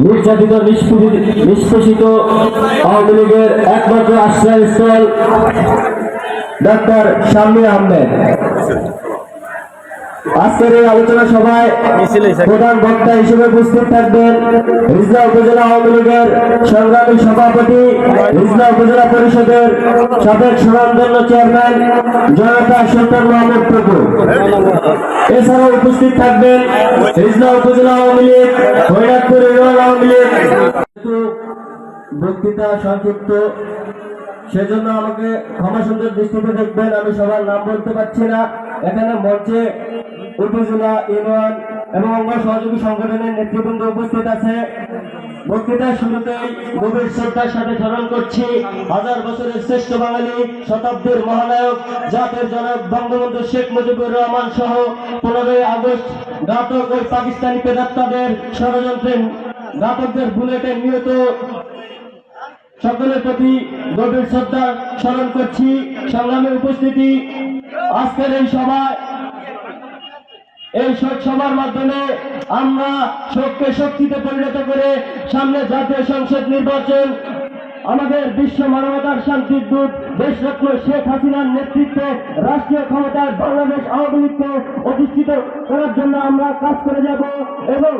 নির্যাতিত নিষ্পেষিত আওয়ামী লীগের একমাত্র আশ্রয়স্থল ডাক্তার শামী আহমেদ। আজকের এই আলোচনা সভায় প্রধান বক্তা হিসেবে উপস্থিত থাকবেন রিজনা উপজেলা আওয়ামী লীগের সংগ্রামী সভাপতি রিজনা উপজেলা পরিষদের সাবেক স্বনামধন্য চেয়ারম্যান জনতা সুলতান মোহাম্মদ টুকু এছাড়াও উপস্থিত থাকবেন রিজনা উপজেলা আওয়ামী লীগ হরিনাথপুর ইউনিয়ন আওয়ামী লীগ। বক্তৃতা সংক্ষিপ্ত সেজন্য আমাকে ক্ষমা সুন্দর দৃষ্টিতে দেখবেন আমি সবার নাম বলতে পারছি না। এখানে মঞ্চে উপজেলা ইউনিয়ন এবং অঙ্গ সহযোগী সংগঠনের নেতৃবৃন্দ উপস্থিত আছে। বক্তৃতার শুরুতেই গভীর শ্রদ্ধার সাথে স্মরণ করছি, হাজার বছরের শ্রেষ্ঠ বাঙালি শতাব্দীর মহানায়ক, জাতের জনক বঙ্গবন্ধু শেখ মুজিবুর রহমান সহ পনেরোই আগস্ট ঘাতক ওই পাকিস্তানি প্রেতাত্মাদের ষড়যন্ত্রে ঘাতকদের বুলেটে নিহত। সকলের প্রতি গভীর শ্রদ্ধা স্মরণ করছি। সংগ্রামের উপস্থিতি। আজকের এই সভায় এই শোক সভার মাধ্যমে আমরা শোককে শক্তিতে পরিণত করে সামনে জাতীয় সংসদ নির্বাচন, আমাদের বিশ্ব মানবতার শান্তির দূত দেশরত্ন শেখ হাসিনার নেতৃত্বে রাষ্ট্রীয় ক্ষমতায় বাংলাদেশ আওয়ামী লীগকে অধিষ্ঠিত করার জন্য আমরা কাজ করে যাব এবং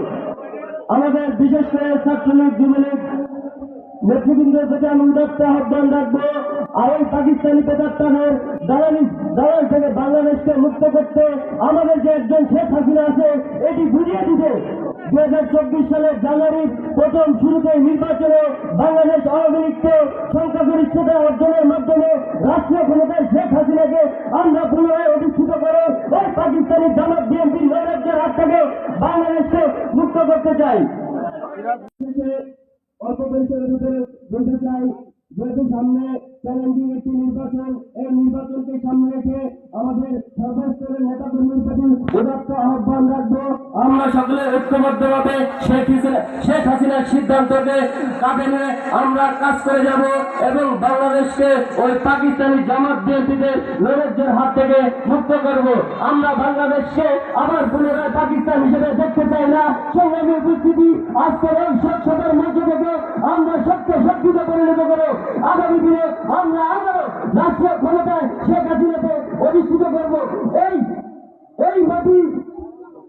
আমাদের বিশেষ করে ছাত্রলীগ, যুবলীগ নেতৃবৃন্দের প্রতি আমি উদাত্ত আহ্বান রাখব। আর ওই পাকিস্তানি পেতাত্তানের দালালি, দালাল থেকে বাংলাদেশকে মুক্ত করতে আমাদের যে একজন শেখ হাসিনা আছে, এটি বুঝিয়ে দিতে দু হাজার চব্বিশ সালের জানুয়ারির প্রথম শুরুতে নির্বাচনে বাংলাদেশ আওয়ামী লীগকে সংখ্যাগরিষ্ঠতা অর্জনের মাধ্যমে রাষ্ট্রীয় ক্ষমতায় শেখ হাসিনাকে আমরা পুনরায় অধিষ্ঠিত করে ওই পাকিস্তানি জামাত বিএনপির নৈরাজ্যের হাত থেকে বাংলাদেশকে মুক্ত করতে চাই। অল্প পরিসরের ভিতরে বলতে চাই যেহেতু সামনে চ্যালেঞ্জিং একটি নির্বাচন, এই নির্বাচনকে সামনে রেখে আমাদের সর্বস্তরের নেতা কর্মীর প্রতি উদাত্ত আহ্বান রাখব। আমরা সকলে ঐক্যবদ্ধভাবে শেখ শেখ হাসিনার সিদ্ধান্তকে কাঁধে নিয়ে আমরা কাজ করে যাব এবং বাংলাদেশকে ওই পাকিস্তানি জামাত বিএনপিদের নৈরাজ্যের হাত থেকে মুক্ত করব। আমরা বাংলাদেশকে আবার পুনরায় পাকিস্তান হিসেবে দেখতে চাই না। সংগ্রামী উপস্থিতি আজকের এই আমরা সত্য পরিণত করো। আগামী দিনে আমরা আবারও রাষ্ট্রীয় ক্ষমতায় শেখ হাসিনাকে অধিষ্ঠিত করব। এই এই মাটি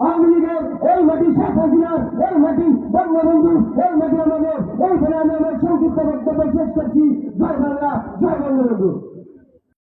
আওয়ামী লীগের, এই মাটি শেখ হাসিনার, এই মাটি বঙ্গবন্ধু, এই মাটি আমাদের। এইখানে আমি আমার সংক্ষিপ্ত বক্তব্য শেষ করছি। জয় বাংলা, জয় বঙ্গবন্ধু।